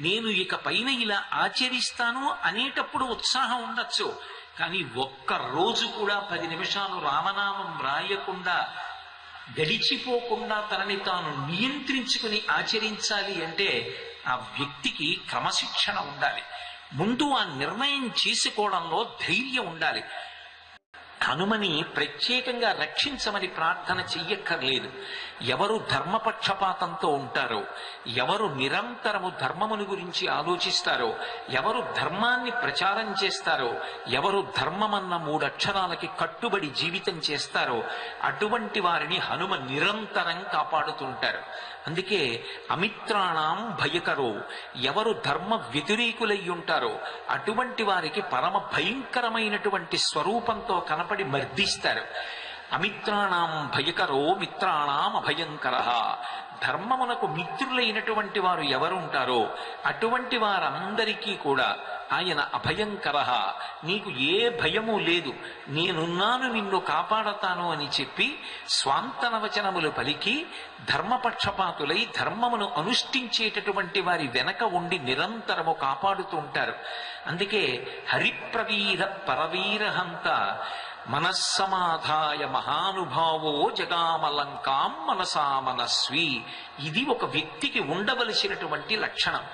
నేను ఇక పైన ఇలా ఆచరిస్తాను అనేటప్పుడు ఉత్సాహం ఉండొచ్చు. కానీ ఒక్క రోజు కూడా పది నిమిషాలు రామనామం రాయకుండా గడిచిపోకుండా తనని తాను నియంత్రించుకుని ఆచరించాలి అంటే ఆ వ్యక్తికి క్రమశిక్షణ ఉండాలి. ముందు ఆ నిర్ణయం చేసుకోవడంలో ధైర్యం ఉండాలి. హనుమని ప్రత్యేకంగా రక్షించమని ప్రార్థన చెయ్యక్కర్లేదు. ఎవరు ధర్మపక్షపాతంతో ఉంటారో ఎవరు నిరంతరము ధర్మమును గురించి ఆలోచిస్తారో ఎవరు ధర్మాన్ని ప్రచారం చేస్తారో ఎవరు ధర్మమన్న మూడక్షరాలకి కట్టుబడి జీవితం చేస్తారో అటువంటి వారిని హనుమ నిరంతరం కాపాడుతుంటారు. అందుకే అమిత్రాణం భయకరో ఎవరు ధర్మ వ్యతిరేకులై ఉంటారో అటువంటి వారికి పరమ భయంకరమైనటువంటి స్వరూపంతో కనపడి మర్దిస్తారు. అమిత్రాణం భయకరో మిత్రాణం అభయంకర. ధర్మమునకు మిత్రులైనటువంటి వారు ఎవరుంటారో అటువంటి వారందరికీ కూడా ఆయన అభయంకర. నీకు ఏ భయము లేదు. నేనున్నాను నిన్ను కాపాడతాను అని చెప్పి స్వాంతనవచనములు పలికి ధర్మపక్షపాతులై ధర్మమును అనుష్ఠించేటటువంటి వారి వెనక ఉండి నిరంతరము కాపాడుతూ ఉంటారు. అందుకే హరిప్రవీర పరవీరహంత మనస్సమాధాయ మహానుభావో జగామలంకాం మనసా మనస్వి. ఇది ఒక వ్యక్తికి ఉండవలసినటువంటి లక్షణం.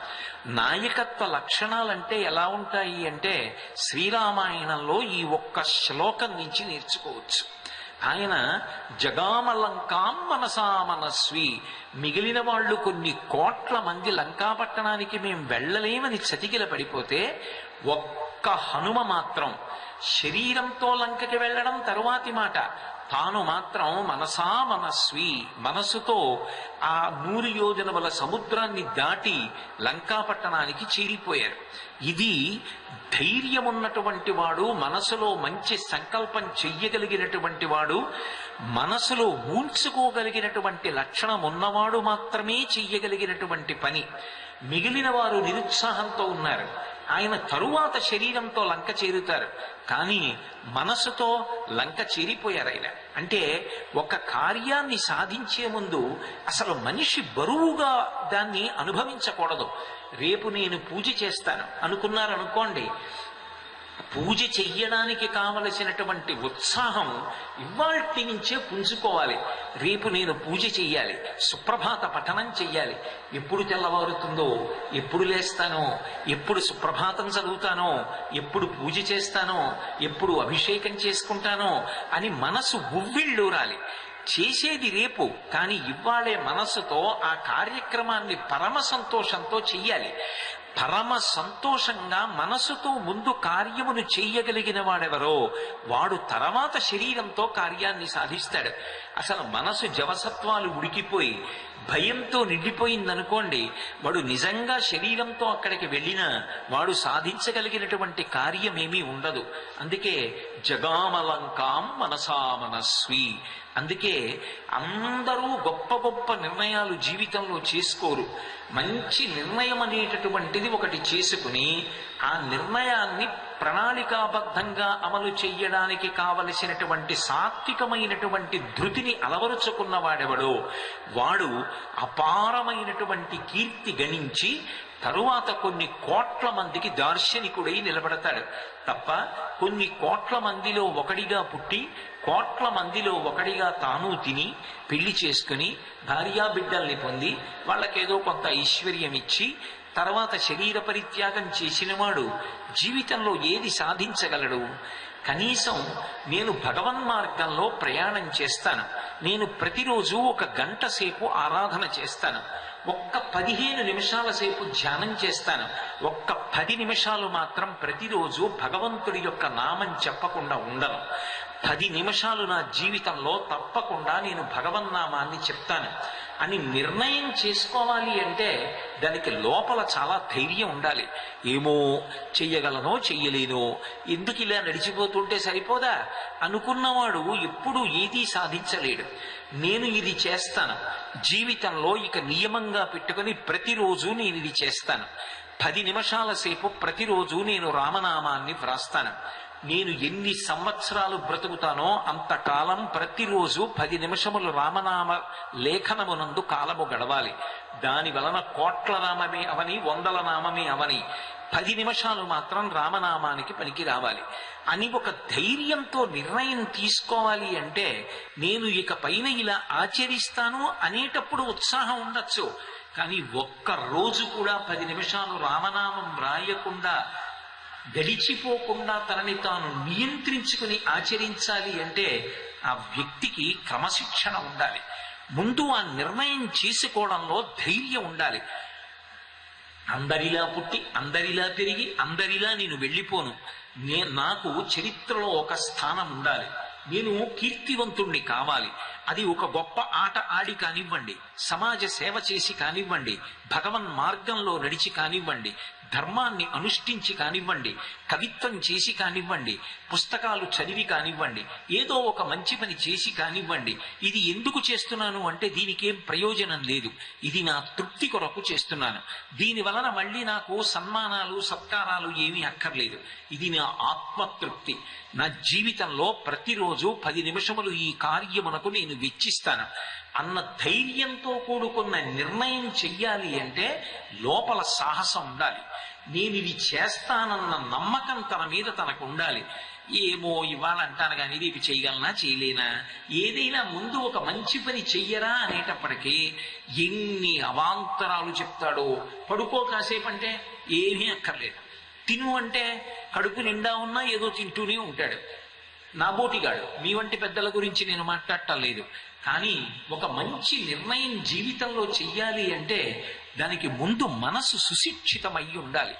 నాయకత్వ లక్షణాలంటే ఎలా ఉంటాయి అంటే శ్రీరామాయణంలో ఈ ఒక్క శ్లోకం నుంచి నేర్చుకోవచ్చు. ఆయన జగామలంకాం మనసా మనస్వి. మిగిలిన వాళ్ళు కొన్ని కోట్ల మంది లంకాపట్టణానికి మేము వెళ్ళలేమని చతికిల పడిపోతే ఒక్క హనుమ మాత్రం శరీరంతో లంకకి వెళ్ళడం తరువాతి మాట. తాను మాత్రం మనసా మనస్వి మనసుతో ఆ నూరు యోజనముల సముద్రాన్ని దాటి లంకాపట్టణానికి చేరిపోయారు. ఇది ధైర్యమున్నటువంటి వాడు మనసులో మంచి సంకల్పం చెయ్యగలిగినటువంటి వాడు మనసులో ఊంచుకోగలిగినటువంటి లక్షణం ఉన్నవాడు మాత్రమే చెయ్యగలిగినటువంటి పని. మిగిలిన వారు నిరుత్సాహంతో ఉన్నారు. ఆయన తరువాత శరీరంతో లంక చేరుతారు. కానీ మనసుతో లంక చేరిపోయారు ఆయన. అంటే ఒక కార్యాన్ని సాధించే ముందు అసలు మనిషి బరువుగా దాన్ని అనుభవించకూడదు. రేపు నేను పూజ చేస్తాను. అనుకున్నారనుకోండి పూజ చెయ్యడానికి కావలసినటువంటి ఉత్సాహం ఇవాల్టి నుంచే పుంజుకోవాలి. రేపు నేను పూజ చెయ్యాలి సుప్రభాత పఠనం చెయ్యాలి. ఎప్పుడు తెల్లవారుతుందో ఎప్పుడు లేస్తానో ఎప్పుడు సుప్రభాతం చదువుతానో ఎప్పుడు పూజ చేస్తానో ఎప్పుడు అభిషేకం చేసుకుంటానో అని మనసు ఉవ్విళ్ళూరాలి. చేసేది రేపు కానీ ఇవ్వాలే మనస్సుతో ఆ కార్యక్రమాన్ని పరమ సంతోషంతో చెయ్యాలి. పరమ సంతోషంగా మనసుతో ముందు కార్యమును చెయ్యగలిగిన వాడెవరో వాడు తర్వాత శరీరంతో కార్యాన్ని సాధిస్తాడు. అసలు మనసు జవసత్వాలు ఉడికిపోయి భయంతో నిండిపోయిందనుకోండి వాడు నిజంగా శరీరంతో అక్కడికి వెళ్ళినా వాడు సాధించగలిగినటువంటి కార్యమేమీ ఉండదు. అందుకే జగామలంకాం మనసా మనస్వి. అందుకే అందరూ గొప్ప గొప్ప నిర్ణయాలు జీవితంలో చేసుకోరు. మంచి నిర్ణయం అనేటటువంటిది ఒకటి చేసుకుని ఆ నిర్ణయాన్ని ప్రణాళికాబద్ధంగా అమలు చెయ్యడానికి కావలసినటువంటి సాత్వికమైనటువంటి ధృతిని అలవరుచుకున్న వాడెవడో వాడు అపారమైనటువంటి కీర్తి గణించి తరువాత కొన్ని కోట్ల మందికి దార్శనికుడై నిలబడతాడు. తప్ప కొన్ని కోట్ల మందిలో ఒకడిగా పుట్టి కోట్ల మందిలో ఒకడిగా తాను తిని పెళ్ళి చేసుకుని భార్యా బిడ్డల్ని పొంది వాళ్ళకేదో కొంత ఐశ్వర్యం ఇచ్చి తర్వాత శరీర పరిత్యాగం చేసినవాడు జీవితంలో ఏది సాధించగలడు? కనీసం నేను భగవన్ మార్గంలో ప్రయాణం చేస్తాను. నేను ప్రతిరోజు ఒక గంట సేపు ఆరాధన చేస్తాను. ఒక్క పదిహేను నిమిషాల సేపు ధ్యానం చేస్తాను. ఒక్క పది నిమిషాలు మాత్రం ప్రతిరోజు భగవంతుడి యొక్క నామం చెప్పకుండా ఉండను. పది నిమిషాలు నా జీవితంలో తప్పకుండా నేను భగవన్నామాన్ని చెప్తాను. అని నిర్ణయం చేసుకోవాలి అంటే దానికి లోపల చాలా ధైర్యం ఉండాలి. ఏమో చెయ్యగలనో చెయ్యలేను ఎందుకు ఇలా నడిచిపోతుంటే సరిపోదా? అనుకున్నవాడు ఎప్పుడూ ఏదీ సాధించలేడు. నేను ఇది చేస్తాను. జీవితంలో ఇక నియమంగా పెట్టుకుని ప్రతిరోజు నేను ఇది చేస్తాను. పది నిమిషాల సేపు ప్రతిరోజు నేను రామనామాన్ని వ్రాస్తాను. నేను ఎన్ని సంవత్సరాలు బ్రతుకుతానో అంతకాలం ప్రతిరోజు పది నిమిషములు రామనామ లేఖనమునందు కాలము గడవాలి. దాని వలన కోట్ల నామమే అవని వందల నామమే అవని. పది నిమిషాలు మాత్రం రామనామానికి పనికి రావాలి. అని ఒక ధైర్యంతో నిర్ణయం తీసుకోవాలి అంటే నేను ఇక పైన ఇలా ఆచరిస్తాను అనేటప్పుడు ఉత్సాహం ఉండొచ్చు. కానీ ఒక్క రోజు కూడా పది నిమిషాలు రామనామం రాయకుండా గడిచిపోకుండా తనని తాను నియంత్రించుకుని ఆచరించాలి అంటే ఆ వ్యక్తికి క్రమశిక్షణ ఉండాలి. ముందు ఆ నిర్ణయం చేసుకోవడంలో ధైర్యం ఉండాలి. అందరిలా పుట్టి అందరిలా పెరిగి అందరిలా నేను వెళ్ళిపోను. నే నాకు చరిత్రలో ఒక స్థానం ఉండాలి. నేను కీర్తివంతుణ్ణి కావాలి. అది ఒక గొప్ప ఆట ఆడి కానివ్వండి సమాజ సేవ చేసి కానివ్వండి భగవన్ మార్గంలో నడిచి కానివ్వండి ధర్మాన్ని అనుష్ఠించి కానివ్వండి కవిత్వం చేసి కానివ్వండి పుస్తకాలు చదివి కానివ్వండి ఏదో ఒక మంచి పని చేసి కానివ్వండి ఇది ఎందుకు చేస్తున్నాను అంటే దీనికేం ప్రయోజనం లేదు. ఇది నా తృప్తి కొరకు చేస్తున్నాను. దీని వలన మళ్ళీ నాకు సన్మానాలు సత్కారాలు ఏమీ అక్కర్లేదు. ఇది నా ఆత్మతృప్తి. నా జీవితంలో ప్రతిరోజు పది నిమిషములు ఈ కార్యమునకు నేను వెచ్చిస్తాను. అన్న ధైర్యంతో కూడుకున్న నిర్ణయం చెయ్యాలి అంటే లోపల సాహసం ఉండాలి. నేను ఇది చేస్తానన్న నమ్మకం తన మీద తనకు ఉండాలి ఏమో ఇవాళ అంటాను కానీ ఇది చేయగలనా చేయలేనా? ఏదైనా ముందు ఒక మంచి పని చెయ్యరా అనేటప్పటికీ ఎన్ని అవాంతరాలు చెప్తాడో పడుకో కాసేపు అంటే ఏమీ అక్కర్లేదు. తిను అంటే కడుపు నిండా ఉన్నా ఏదో తింటూనే ఉంటాడు. నా బోటిగాడు మీ వంటి పెద్దల గురించి నేను మాట్లాడటం లేదు. కానీ ఒక మంచి నిర్ణయం జీవితంలో చెయ్యాలి అంటే దానికి ముందు మనసు సుశిక్షితమై ఉండాలి.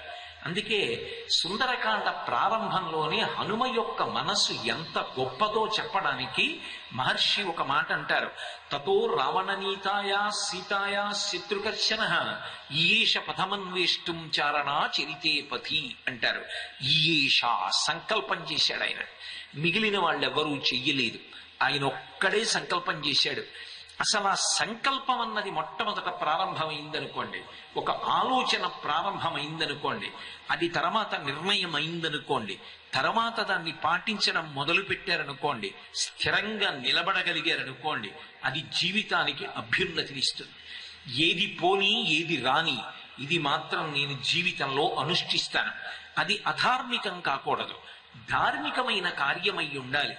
అందుకే సుందరకాండ ప్రారంభంలోనే హనుమ యొక్క మనస్సు ఎంత గొప్పదో చెప్పడానికి మహర్షి ఒక మాట అంటారు. తతో రావణనీతాయ సీతాయా శత్రుకర్షణ ఈయేష పథమన్వేష్టం చారణా చరితే పథి అంటారు. ఈయేష సంకల్పం చేశాడు ఆయన. మిగిలిన వాళ్ళెవరూ చెయ్యలేదు. ఆయన ఒక్కడే సంకల్పం చేశాడు. అసలు ఆ సంకల్పం అన్నది మొట్టమొదట ప్రారంభమైందనుకోండి. ఒక ఆలోచన ప్రారంభమైందనుకోండి. అది తర్వాత నిర్ణయం అయిందనుకోండి తర్వాత దాన్ని పాటించడం మొదలు పెట్టారనుకోండి స్థిరంగా నిలబడగలిగారనుకోండి. అది జీవితానికి అభ్యున్నతినిస్తుంది. ఏది పోని ఏది రాని ఇది మాత్రం నేను జీవితంలో అనుష్ఠిస్తాను. అది అధార్మికం కాకూడదు. ధార్మికమైన కార్యమై ఉండాలి.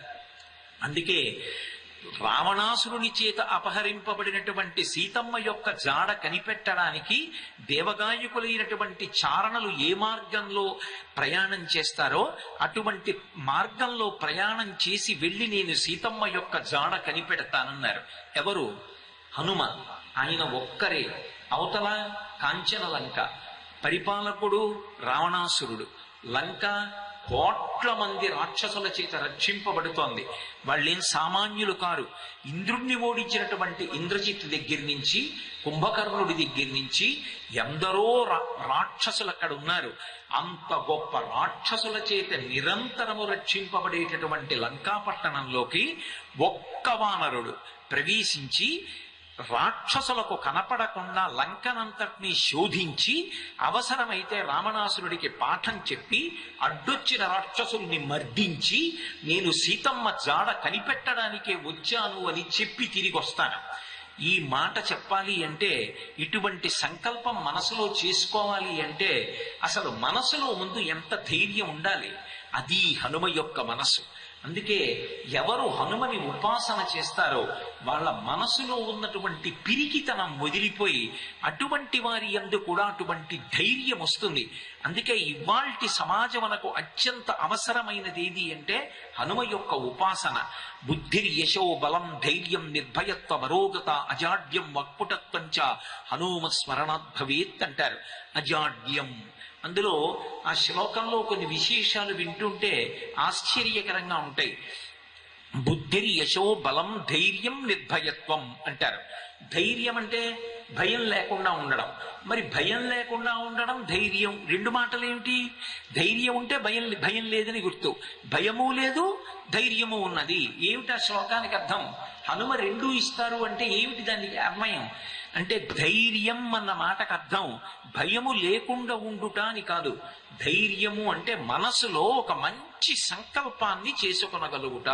అందుకే రావణాసురుని చేత అపహరింపబడినటువంటి సీతమ్మ యొక్క జాడ కనిపెట్టడానికి దేవగాయకులైనటువంటి చారణలు ఏ మార్గంలో ప్రయాణం చేస్తారో అటువంటి మార్గంలో ప్రయాణం చేసి వెళ్ళి నేను సీతమ్మ యొక్క జాడ కనిపెడతానన్నారు. ఎవరు? హనుమ. ఆయన ఒక్కరే. అవతల కాంచన లంక. పరిపాలకుడు రావణాసురుడు. లంక కోట్ల మంది రాక్షసుల చేత రక్షింపబడుతోంది. వాళ్ళేం సామాన్యులు కారు. ఇంద్రుణ్ణి ఓడించినటువంటి ఇంద్రజిత్ దగ్గర నుంచి కుంభకర్ణుడి దగ్గర నుంచి ఎందరో రా- రాక్షసులు అక్కడ ఉన్నారు. అంత గొప్ప రాక్షసుల చేత నిరంతరము రక్షింపబడేటటువంటి లంకాపట్టణంలోకి ఒక్క వానరుడు ప్రవేశించి రాక్షసులకు కనపడకుండా లంకనంతటినీ శోధించి అవసరమైతే రావణాసురుడికి పాఠం చెప్పి అడ్డొచ్చిన రాక్షసుల్ని మర్దించి నేను సీతమ్మ జాడ కనిపెట్టడానికే వచ్చాను అని చెప్పి తిరిగి వస్తాను ఈ మాట చెప్పాలి అంటే ఇటువంటి సంకల్పం మనసులో చేసుకోవాలి అంటే అసలు మనసులో ముందు ఎంత ధైర్యం ఉండాలి? అది హనుమ యొక్క మనసు. అందుకే ఎవరు హనుమని ఉపాసన చేస్తారో వాళ్ళ మనసులో ఉన్నటువంటి పిరికితనం వదిలిపోయి అటువంటి వారి యందు కూడా అటువంటి ధైర్యం వస్తుంది. అందుకే ఇవాల్టి సమాజమునకు అత్యంత అవసరమైనది ఏది అంటే హనుమ యొక్క ఉపాసన. బుద్ధిర్ యశో బలం ధైర్యం నిర్భయత్వ మరోగత అజాడ్యం వక్పుటత్వంచ హనుమ స్మరణాత్ భవేత్ అంటారు. అజాడ్యం అందులో ఆ శ్లోకంలో కొన్ని విశేషాలు వింటుంటే ఆశ్చర్యకరంగా ఉంటాయి. బుద్ధిర్ యశో బలం ధైర్యం నిర్భయత్వం అంటారు. ధైర్యం అంటే భయం లేకుండా ఉండడం. మరి భయం లేకుండా ఉండడం ధైర్యం. రెండు మాటలు ఏమిటి ధైర్యం ఉంటే భయం భయం లేదని గుర్తు. భయము లేదు ధైర్యము ఉన్నది. ఏమిటి ఆ శ్లోకానికి అర్థం? హనుమ రెండు ఇస్తారు అంటే ఏమిటి దానికి అన్వయం? అంటే ధైర్యం అన్న మాటకు అర్థం. భయము లేకుండా ఉండుట అని కాదు. ధైర్యము అంటే మనసులో ఒక మంచి సంకల్పాన్ని చేసుకునగలుగుట.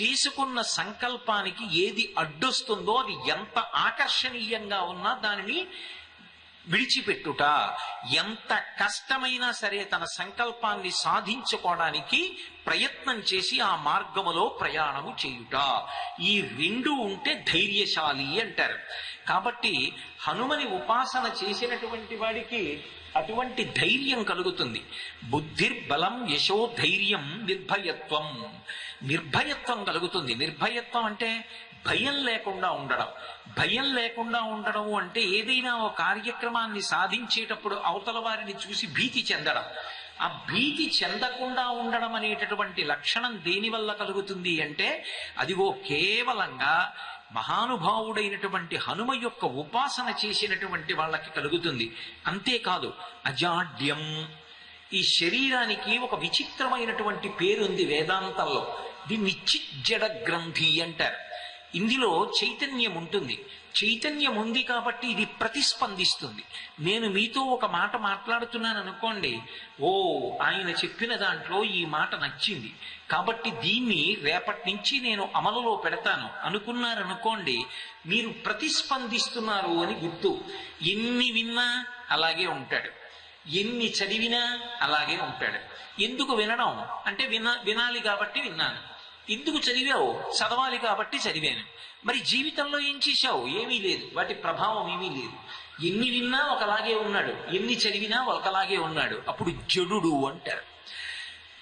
చేసుకున్న సంకల్పానికి ఏది అడ్డొస్తుందో అది ఎంత ఆకర్షణీయంగా ఉన్నా దానిని విడిచిపెట్టుట ఎంత కష్టమైనా సరే తన సంకల్పాన్ని సాధించుకోవడానికి ప్రయత్నం చేసి ఆ మార్గములో ప్రయాణము చేయుట. ఈ రెండు ఉంటే ధైర్యశాలి అంటారు. కాబట్టి హనుమని ఉపాసన చేసినటువంటి వాడికి అటువంటి ధైర్యం కలుగుతుంది. బుద్ధిర్బలం యశో ధైర్యం నిర్భయత్వం. నిర్భయత్వం కలుగుతుంది. నిర్భయత్వం అంటే భయం లేకుండా ఉండడం. భయం లేకుండా ఉండడం అంటే ఏదైనా ఒక కార్యక్రమాన్ని సాధించేటప్పుడు అవతల వారిని చూసి భీతి చెందడం. ఆ భీతి చెందకుండా ఉండడం అనేటటువంటి లక్షణం దేని వల్ల కలుగుతుంది అంటే అదిగో కేవలంగా మహానుభావుడైనటువంటి హనుమ యొక్క ఉపాసన చేసినటువంటి వాళ్ళకి కలుగుతుంది. అంతేకాదు అజాడ్యం. ఈ శరీరానికి ఒక విచిత్రమైనటువంటి పేరుంది వేదాంతంలో. దీన్ని చిజ్జడ గ్రంథి అంటారు. ఇందులో చైతన్యం ఉంటుంది. చైతన్యం ఉంది కాబట్టి ఇది ప్రతిస్పందిస్తుంది. నేను మీతో ఒక మాట మాట్లాడుతున్నాను అనుకోండి ఓ ఆయన చెప్పిన దాంట్లో ఈ మాట నచ్చింది. కాబట్టి దీన్ని రేపటి నుంచి నేను అమలులో పెడతాను. అనుకున్నారనుకోండి మీరు ప్రతిస్పందిస్తున్నారు అని గుర్తు. ఎన్ని విన్నా అలాగే ఉంటాడు. ఎన్ని చదివినా అలాగే ఉంటాడు. ఎందుకు వినడం? అంటే విన వినాలి కాబట్టి విన్నాను. ఎందుకు చదివావు? చదవాలి కాబట్టి చదివాను. మరి జీవితంలో ఏం చేశావు? ఏమీ లేదు. వాటి ప్రభావం ఏమీ లేదు. ఎన్ని విన్నా ఒకలాగే ఉన్నాడు. ఎన్ని చదివినా ఒకలాగే ఉన్నాడు. అప్పుడు జడుడు అంటారు.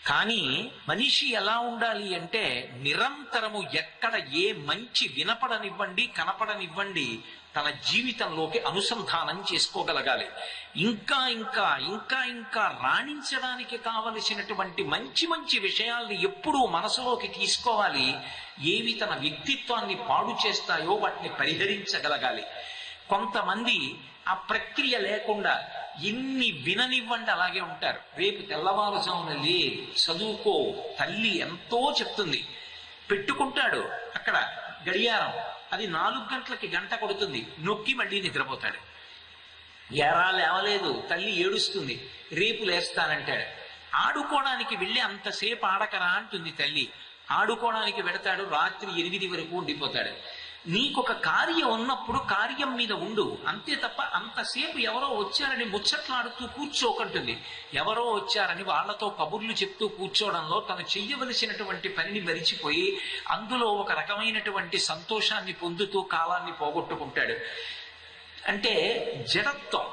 కానీ మనిషి ఎలా ఉండాలి అంటే నిరంతరము ఎక్కడ ఏ మంచి వినపడనివ్వండి కనపడనివ్వండి తన జీవితంలోకి అనుసంధానం చేసుకోగలగాలి. ఇంకా ఇంకా ఇంకా ఇంకా రాణించడానికి కావలసినటువంటి మంచి మంచి విషయాల్ని ఎప్పుడూ మనసులోకి తీసుకోవాలి. ఏవి తన వ్యక్తిత్వాన్ని పాడు చేస్తాయో వాటిని పరిహరించగలగాలి. కొంతమంది ఆ ప్రక్రియ లేకుండా ఎన్ని విననివ్వండి అలాగే ఉంటారు. రేపు తెల్లవారుజామున లే చదువుకో తల్లి ఎంతో చెప్తుంది. పెట్టుకుంటాడు అక్కడ గడియారం. అది నాలుగు గంటలకి గంట కొడుతుంది. నొక్కి మళ్ళీ నిద్రపోతాడు. ఎరా లేవలేదు తల్లి ఏడుస్తుంది. రేపు లేస్తానంటాడు ఆడుకోవడానికి వెళ్ళి అంతసేపు ఆడకరా అంటుంది తల్లి. ఆడుకోవడానికి వెడతాడు రాత్రి ఎనిమిది వరకు ఉండిపోతాడు. నీకొక కార్యం ఉన్నప్పుడు కార్యం మీద ఉండు. అంతే తప్ప అంతసేపు ఎవరో వచ్చారని ముచ్చట్లాడుతూ కూర్చోకంటుంది. ఎవరో వచ్చారని వాళ్ళతో కబుర్లు చెప్తూ కూర్చోవడంలో తను చెయ్యవలసినటువంటి పనిని మరిచిపోయి అందులో ఒక రకమైనటువంటి సంతోషాన్ని పొందుతూ కాలాన్ని పోగొట్టుకుంటాడు. అంటే జడత్వం.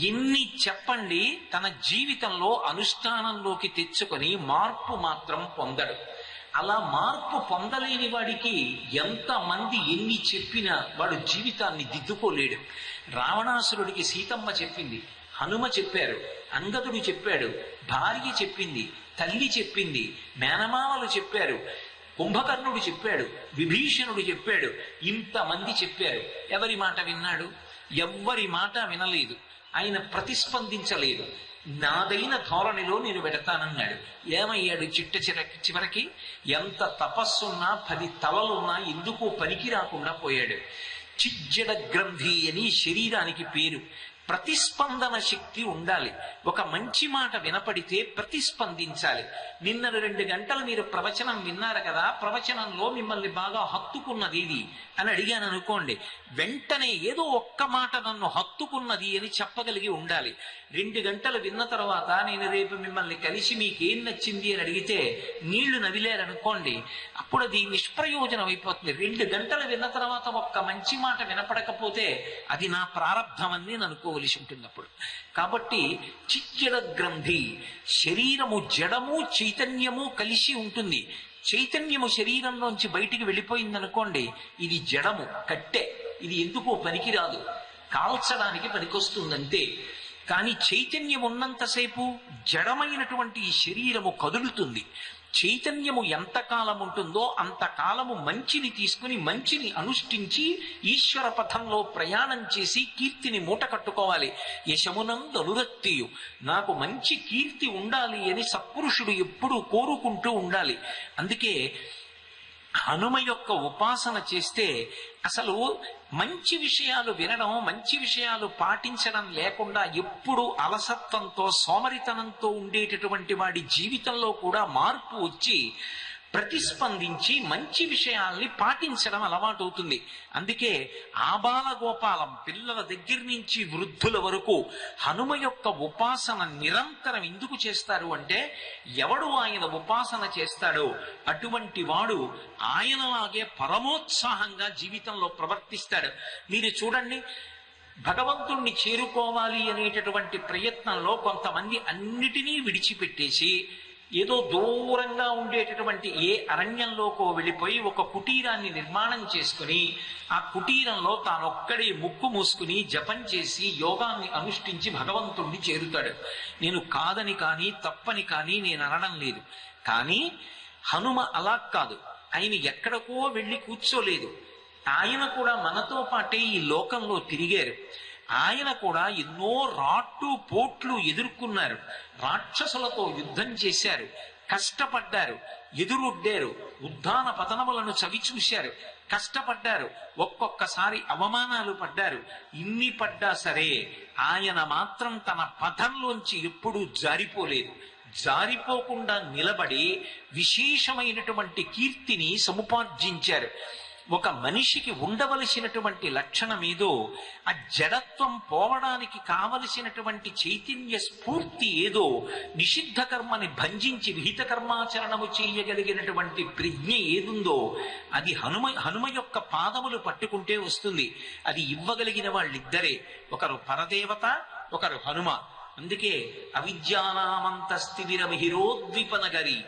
ఎన్ని చెప్పండి తన జీవితంలో అనుష్ఠానంలోకి తెచ్చుకొని మార్పు మాత్రం పొందడు. అలా మార్పు పొందలేని వాడికి ఎంతమంది ఎన్ని చెప్పినా వాడు జీవితాన్ని దిద్దుకోలేడు. రావణాసురుడికి సీతమ్మ చెప్పింది హనుమ చెప్పారు అంగదుడు చెప్పాడు భార్య చెప్పింది తల్లి చెప్పింది మేనమామలు చెప్పారు కుంభకర్ణుడు చెప్పాడు విభీషణుడు చెప్పాడు ఇంతమంది చెప్పారు. ఎవరి మాట విన్నాడు? ఎవ్వరి మాట వినలేదు. ఆయన ప్రతిస్పందించలేదు. నాదైన ధోరణిలో నేను పెడతానన్నాడు ఏమయ్యాడు చిట్ట చిర చివరికి? ఎంత తపస్సున్నా పది తలలున్నా ఎందుకు పనికి రాకుండా పోయాడు. చిజ్జడ గ్రంథి అని శరీరానికి పేరు. ప్రతిస్పందన శక్తి ఉండాలి. ఒక మంచి మాట వినపడితే ప్రతిస్పందించాలి. నిన్న రెండు గంటలు మీరు ప్రవచనం విన్నారు కదా ప్రవచనంలో మిమ్మల్ని బాగా హత్తుకున్నది ఇది అని అడిగాను అనుకోండి. వెంటనే ఏదో ఒక్క మాట నన్ను హత్తుకున్నది అని చెప్పగలిగి ఉండాలి. రెండు గంటలు విన్న తర్వాత నేను రేపు మిమ్మల్ని కలిసి మీకేం నచ్చింది అని అడిగితే నీళ్ళు నవిలేరనుకోండి అప్పుడు అది నిష్ప్రయోజనం అయిపోతుంది. రెండు గంటలు విన్న తర్వాత ఒక్క మంచి మాట వినపడకపోతే అది నా ప్రారంధం అని నేను అనుకోవలసి ఉంటుంది అప్పుడు కాబట్టి చిచ్చడ గ్రంథి శరీరము జడము చైతన్యము కలిసి ఉంటుంది. చైతన్యము శరీరంలోంచి బయటికి వెళ్ళిపోయిందనుకోండి ఇది జడము కట్టె. ఇది ఎందుకో పనికిరాదు. కాల్చడానికి పనికొస్తుందంతే. కానీ చైతన్యం ఉన్నంతసేపు జడమైనటువంటి ఈ శరీరము కదులుతుంది. చైతన్యము ఎంతకాలం ఉంటుందో అంతకాలము మంచిని తీసుకుని మంచిని అనుష్ఠించి ఈశ్వర పథంలో ప్రయాణం చేసి కీర్తిని మూట కట్టుకోవాలి. యశమునందు నాకు మంచి కీర్తి ఉండాలి అని సత్పురుషుడు ఎప్పుడూ కోరుకుంటూ ఉండాలి. అందుకే హనుమ యొక్క ఉపాసన చేస్తే అసలు మంచి విషయాలు వినడం మంచి విషయాలు పాటించడం లేకుండా ఎప్పుడు అలసత్వంతో సోమరితనంతో ఉండేటటువంటి వాడి జీవితంలో కూడా మార్పు వచ్చి ప్రతిస్పందించి మంచి విషయాల్ని పాటించడం అలవాటు అవుతుంది అందుకే ఆబాల గోపాలం పిల్లల దగ్గర నుంచి వృద్ధుల వరకు హనుమ యొక్క ఉపాసన నిరంతరం ఎందుకు చేస్తారు అంటే ఎవడు ఆయన ఉపాసన చేస్తాడో అటువంటి వాడు ఆయనలాగే పరమోత్సాహంగా జీవితంలో ప్రవర్తిస్తాడు. మీరు చూడండి భగవంతుణ్ణి చేరుకోవాలి అనేటటువంటి ప్రయత్నంలో కొంతమంది అన్నిటినీ విడిచిపెట్టేసి ఏదో దూరంగా ఉండేటటువంటి ఏ అరణ్యంలోకో వెళ్ళిపోయి ఒక కుటీరాన్ని నిర్మాణం చేసుకుని ఆ కుటీరంలో తానొక్కడే ముక్కు మూసుకుని జపం చేసి యోగాన్ని అనుష్ఠించి భగవంతుణ్ణి చేరుతాడు. నేను కాదని కానీ తప్పని కానీ నేను అనడం లేదు. కానీ హనుమ అలా కాదు. ఆయన ఎక్కడికో వెళ్ళి కూర్చోలేదు. ఆయన కూడా మనతో పాటే ఈ లోకంలో తిరిగారు. ఆయన కూడా ఎన్నో రాట్లు పోట్లు ఎదుర్కొన్నారు. రాక్షసులతో యుద్ధం చేశారు. కష్టపడ్డారు. ఎదురొడ్డారు. ఉద్దాన పతనములను చవి చూశారు. కష్టపడ్డారు. ఒక్కొక్కసారి అవమానాలు పడ్డారు. ఇన్ని పడ్డా సరే ఆయన మాత్రం తన పథంలోంచి ఎప్పుడూ జారిపోలేదు. జారిపోకుండా నిలబడి విశేషమైనటువంటి కీర్తిని సముపార్జించారు. ఒక మనిషికి ఉండవలసినటువంటి లక్షణమేదో ఏదో ఆ జడత్వం పోవడానికి కావలసినటువంటి చైతన్య స్ఫూర్తి ఏదో నిషిద్ధ కర్మని భంజించి విహిత కర్మాచరణము చేయగలిగినటువంటి ప్రజ్ఞ ఏదుందో అది హనుమ హనుమ యొక్క పాదములు పట్టుకుంటే వస్తుంది. అది ఇవ్వగలిగిన వాళ్ళిద్దరే. ఒకరు పరదేవత ఒకరు హనుమ. అందుకే అవిద్యానామంత మిహిరోద్విపనగరి